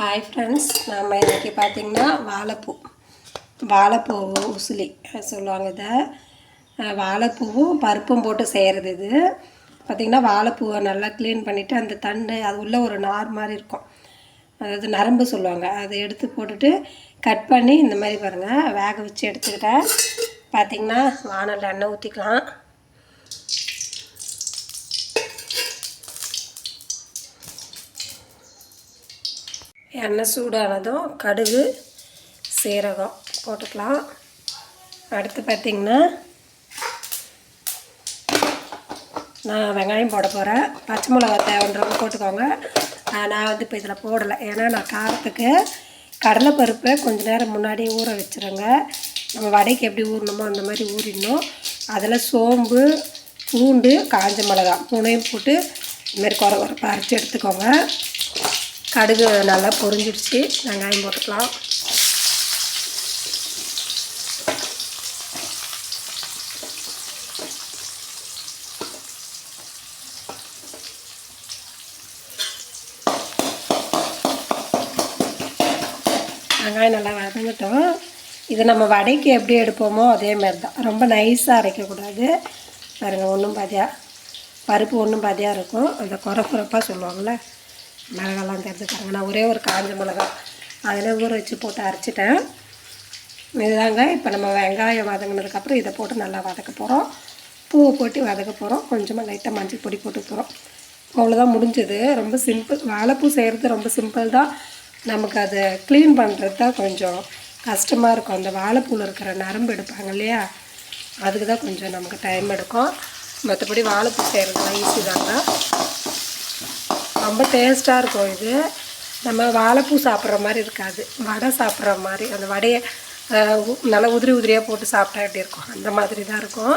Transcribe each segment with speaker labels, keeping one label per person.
Speaker 1: Hi friends நம்ம இன்றைக்கி பார்த்திங்கன்னா வாழைப்பூ. வாழைப்பூ உசுலி சொல்லுவாங்க இதை. வாழைப்பூவும் பருப்பும் போட்டு செய்கிறது இது. பார்த்திங்கன்னா வாழைப்பூவை நல்லா க்ளீன் பண்ணிவிட்டு அந்த தண்டு அது உள்ள ஒரு நார் மாதிரி இருக்கும். அதாவது நரம்பு சொல்லுவாங்க. அதை எடுத்து போட்டுட்டு கட் பண்ணி இந்த மாதிரி பாருங்கள் வேக வச்சு எடுத்துக்கிட்டேன் பார்த்திங்கன்னா வானலில் எண்ணெய் ஊற்றிக்கலாம் எண்ணெய் சூடானதும் கடுகு சீரகம் போட்டுக்கலாம். அடுத்து பார்த்திங்கன்னா நான் வெங்காயம் போட போகிறேன் பச்சை மிளகா தேவைன்றவங்க போட்டுக்கோங்க. நான் வந்து இப்போ இதில் போடலை. ஏன்னா நான் காரத்துக்கு கடலைப்பருப்பை கொஞ்ச நேரம் முன்னாடி ஊற வச்சுருங்க. நம்ம வடைக்கு எப்படி ஊறணுமோ அந்த மாதிரி ஊறிடணும். அதில் சோம்பு பூண்டு காஞ்ச மிளகா மூணையும் போட்டு இதுமாரி குறை குறைப்பா அரைச்சி எடுத்துக்கோங்க. கடுகு நல்லா பொரிஞ்சிடுச்சு. வெங்காயம் போட்டுக்கலாம். வெங்காயம் நல்லா வதங்கட்டும். இது நம்ம வடைக்கு எப்படி எடுப்போமோ அதே மாதிரி தான். ரொம்ப நைஸாக அரைக்கக்கூடாது. பாருங்கள் ஒன்றும் பாதியாக பருப்பு ஒன்றும் பாதியாக இருக்கும். அந்த குறை குறைப்பாக சொல்லுவாங்கள்ல மிளகாலாம் தெரிஞ்சுக்காங்க. நான் ஒரே ஒரு காஞ்ச மிளகா. அதில் ஊற வச்சு போட்டு அரைச்சிட்டேன். இதுதாங்க இப்போ நம்ம வெங்காயம் வதங்கினதுக்கப்புறம் இதை போட்டு நல்லா வதக்க போகிறோம் பூவை போட்டு வதக்க போகிறோம் கொஞ்சமாக லைட்டாக மஞ்சள் பொடி போட்டு போகிறோம் அவ்வளோதான் முடிஞ்சது. ரொம்ப சிம்பிள் வாழைப்பூ செய்கிறது ரொம்ப சிம்பிள் தான். நமக்கு அதை க்ளீன் பண்ணுறது தான் கொஞ்சம் கஷ்டமாக இருக்கும். அந்த வாழைப்பூவில் இருக்கிற நரம்பு எடுப்பாங்க இல்லையா? அதுக்கு தான் கொஞ்சம் நமக்கு டைம் எடுக்கும். மற்றபடி வாழைப்பூ செய்கிறதுலாம் ஈஸி தாங்க. ரொம்ப டேஸ்ட்டாக இருக்கும் இது. நம்ம வாழைப்பூ சாப்பிட்ற மாதிரி இருக்காது. வடை சாப்பிட்ற மாதிரி அந்த வடையை நல்லா உதிரி உதிரியாக போட்டு சாப்பிட்டா எப்படி இருக்கும்? அந்த மாதிரி தான் இருக்கும்.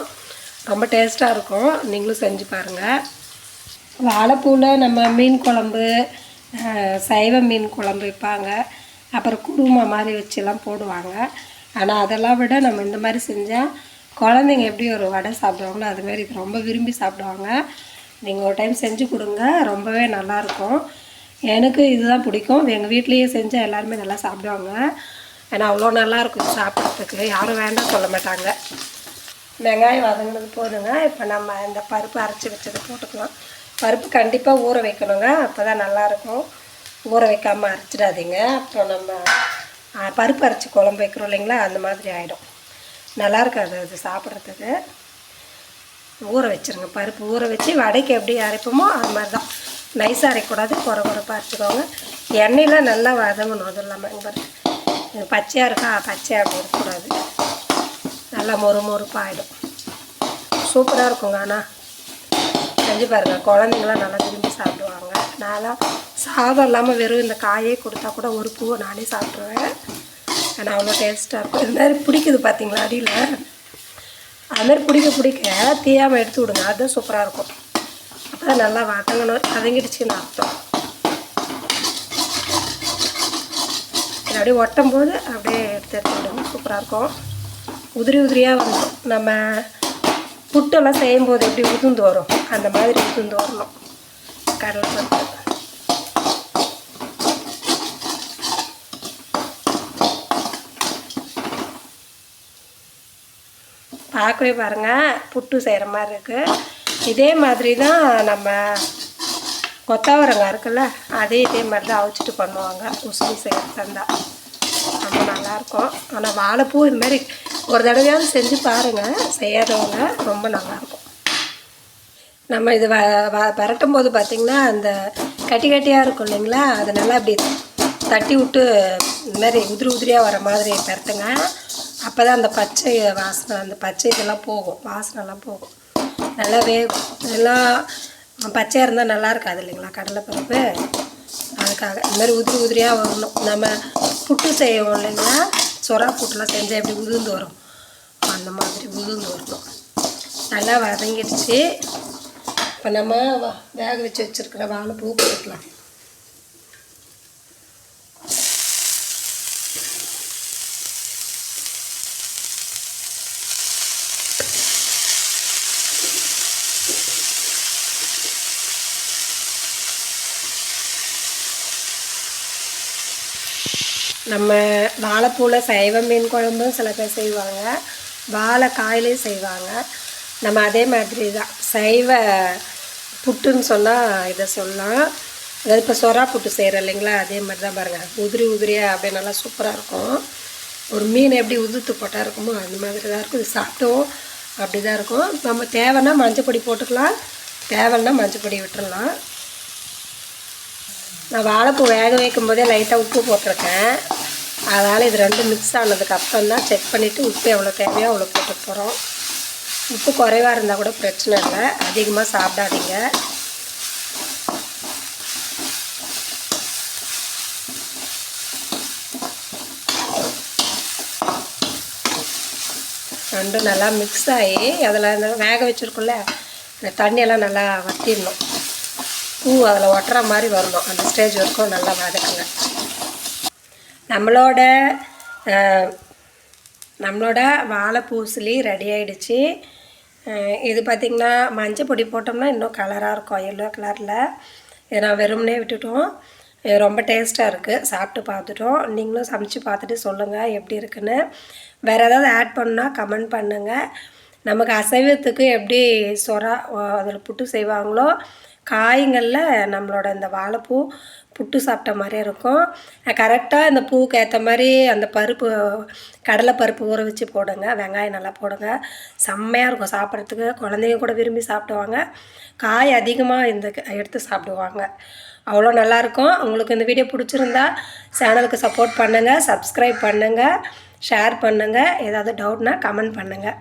Speaker 1: ரொம்ப டேஸ்ட்டாக இருக்கும். நீங்களும் செஞ்சு பாருங்கள் வாழைப்பூவில் நம்ம மீன் குழம்பு சைவ மீன் குழம்பு வைப்பாங்க. அப்புறம் குருமா மாதிரி வச்சுலாம் போடுவாங்க. ஆனால் அதெல்லாம் விட நம்ம இந்த மாதிரி செஞ்சால் குழந்தைங்க எப்படி ஒரு வடை சாப்பிடுவாங்களோ அதுமாரி இது ரொம்ப விரும்பி சாப்பிடுவாங்க. நீங்கள் ஒரு டைம் செஞ்சு கொடுங்க ரொம்பவே நல்லாயிருக்கும். எனக்கு இதுதான் பிடிக்கும். எங்கள் வீட்லேயே செஞ்சால் எல்லாருமே நல்லா சாப்பிடுவாங்க. ஏன்னா அவ்வளோ நல்லாயிருக்கும் சாப்பிட்றதுக்கு. யாரும் வேண்டாம் சொல்ல மாட்டாங்க. வெங்காயம் வதங்கினது போதுங்க. இப்போ நம்ம இந்த பருப்பு அரைச்சி வச்சது போட்டுக்கலாம். பருப்பு கண்டிப்பாக ஊற வைக்கணுங்க. அப்போ தான் நல்லாயிருக்கும். ஊற வைக்காமல் அரைச்சிடாதீங்க. அப்புறம் நம்ம பருப்பு அரைச்சி குழம்பு வைக்கிறோம் இல்லைங்களா? அந்த மாதிரி ஆகிடும் நல்லா இருக்காது அது சாப்பிட்றதுக்கு. ஊற வச்சிருங்க. பருப்பு ஊற வச்சு வடைக்கு எப்படி அரைப்போமோ அது மாதிரி தான் நைஸாக அரைக்கூடாது குறை குறைப்பாக அரைச்சிக்கோங்க. எண்ணெயில் நல்லா வதங்கணும் அதுவும் இல்லாமல் இங்கே பச்சையாக இருக்கா? பச்சையாக அப்படி இருக்கக்கூடாது. நல்லா மொறு மொறுப்பாகிடும் சூப்பராக இருக்குங்க ஆனால் செஞ்சு பாருங்கள் குழந்தைங்களாம் நல்லா விரும்பி சாப்பிடுவாங்க. நான்லாம் சாதம் இல்லாமல் வெறும் இந்த காயே கொடுத்தா கூட ஒரு பூவை நானே சாப்பிட்ருவேன் ஆனால் அவ்வளோ டேஸ்ட்டாக இருக்கும். இது மாதிரி பிடிக்குது பார்த்தீங்களா அடியில்? அது மாதிரி பிடிக்க பிடிக்க தீயாமல் எடுத்து விடுங்க. அதுதான் சூப்பராக இருக்கும். அப்போ தான் நல்லா வதங்கணும். வதங்கிடுச்சுன்னு அர்த்தம். இது அப்படியே ஒட்டும் போது அப்படியே எடுத்து எடுத்து விடுங்க. சூப்பராக இருக்கும். உதிரி உதிரியாக வந்துடும். நம்ம புட்டெல்லாம் செய்யும்போது எப்படி உதுந்து வரும்? அந்த மாதிரி உதுந்து வரணும். கடலை பருப்பு. பார்க்கவே பாருங்கள் புட்டு செய்கிற மாதிரி இருக்குது இதே மாதிரி தான் நம்ம கொத்தவரங்காய் இருக்குல்ல அதே இதே மாதிரி தான் அவிச்சிட்டு பண்ணுவாங்க. உசுலி செய்கிறதா ரொம்ப நல்லாயிருக்கும். ஆனால் வாழைப்பூ இது மாதிரி ஒரு தடவையாவது செஞ்சு பாருங்கள் செய்யாதவங்க ரொம்ப நல்லாயிருக்கும். நம்ம இது வ வ பரட்டும் போது பார்த்திங்கன்னா அந்த கட்டி கட்டியாக இருக்கும் இல்லைங்களா அதை நல்லா அப்படி தட்டி விட்டு இந்த மாதிரி உதிரி உதிரியாக வர மாதிரி பரட்டுங்க. அப்போ தான் அந்த பச்சை வாசனை அந்த பச்சை இதெல்லாம் போகும். வாசனைலாம் போகும். நல்லா வேகும். நல்லா பச்சையாக இருந்தால் நல்லா இருக்காது இல்லைங்களா கடலைப்பருப்பு? அதுக்காக இந்த மாதிரி உதிரி உதிரியாக வரணும். நம்ம புட்டு செய்வோம் இல்லைங்களா? சொரா புட்டுலாம் செஞ்சால் எப்படி உதிர்ந்து வரும்? அந்த மாதிரி உதிர்ந்து வரணும். நல்லா வதங்கிடுச்சு. இப்போ நம்ம வ- வேக வச்சு வச்சுருக்கிற வாழைப்பூ போட்டுக்கலாம். நம்ம வாழைப்பூவில் சைவ மீன் குழம்பும் சில பேர் செய்வாங்க. வாழைக்காயிலையும் செய்வாங்க. நம்ம அதே மாதிரி தான். சைவ புட்டுன்னு சொன்னால் இதை சொல்லலாம். அதாவது இப்போ சொரா புட்டு செய்கிறோம் இல்லைங்களா? அதே மாதிரி தான் பாருங்கள் உதிரி உதிரியாக அப்படியே நல்லா சூப்பராக இருக்கும். ஒரு மீன் எப்படி உதுத்து போட்டால் இருக்குமோ அந்த மாதிரி தான் இருக்கும். இது சாப்பிட்டோம் அப்படி தான் இருக்கும். நம்ம தேவைன்னா மஞ்சள் பொடி போட்டுக்கலாம். தேவைன்னா மஞ்சள் பொடி விட்டுடலாம் நான் வாழைப்பூ வேக வைக்கும் போதே லைட்டாக உப்பு போட்டிருக்கேன். அதனால் இது ரெண்டும் மிக்ஸ் ஆனதுக்கு அப்புறம் தான் செக் பண்ணிவிட்டு உப்பு எவ்வளோ தேவையோ அவ்வளோ போட்டு போகிறோம் உப்பு குறைவாக இருந்தால் கூட பிரச்சனை இல்லை. அதிகமாக சாப்பிடாதீங்க. ரெண்டும் நல்லா மிக்ஸ் ஆகி அதில் வேக வச்சுருக்குள்ள இந்த தண்ணியெல்லாம் நல்லா வத்திடணும். பூ அதில் ஒட்டுற மாதிரி வரணும் அந்த ஸ்டேஜ் வரைக்கும் நல்லா வதக்குங்க. நம்மளோட நம்மளோட நம்மளோட வாழைப்பூசிலி ரெடி ஆகிடுச்சு இது பார்த்திங்கன்னா மஞ்சள் பொடி போட்டோம்னா இன்னும் கலராக இருக்கும். எல்லோ கலரில் இதை நான் வெறும்னே விட்டுட்டோம். ரொம்ப டேஸ்ட்டாக இருக்குது சாப்பிட்டு பார்த்துட்டோம். நீங்களும் சமைச்சு பார்த்துட்டு சொல்லுங்கள் எப்படி இருக்குன்னு. வேறு ஏதாவது ஆட் பண்ணால் கமெண்ட் பண்ணுங்கள் நமக்கு அசைவத்துக்கு எப்படி சொரா அதில் புட்டு செய்வாங்களோ காய்களில் நம்மளோட இந்த வாழைப்பூ புட்டு சாப்பிட்ட மாதிரியே இருக்கும். கரெக்டாக இந்த பூவுக்கு ஏற்ற மாதிரி அந்த பருப்பு கடலை பருப்பு ஊற வச்சு போடுங்க. வெங்காயம் நல்லா போடுங்க. செம்மையாக இருக்கும் சாப்பிட்றதுக்கு. குழந்தைங்க கூட விரும்பி சாப்பிடுவாங்க. காய் அதிகமாக இந்த க- எடுத்து சாப்பிடுவாங்க. அவ்வளோ நல்லாயிருக்கும் உங்களுக்கு இந்த வீடியோ பிடிச்சிருந்தா சேனலுக்கு சப்போர்ட் பண்ணுங்கள் சப்ஸ்கிரைப் பண்ணுங்கள் ஷேர் பண்ணுங்கள் ஏதாவது டவுட்னா கமெண்ட் பண்ணுங்கள்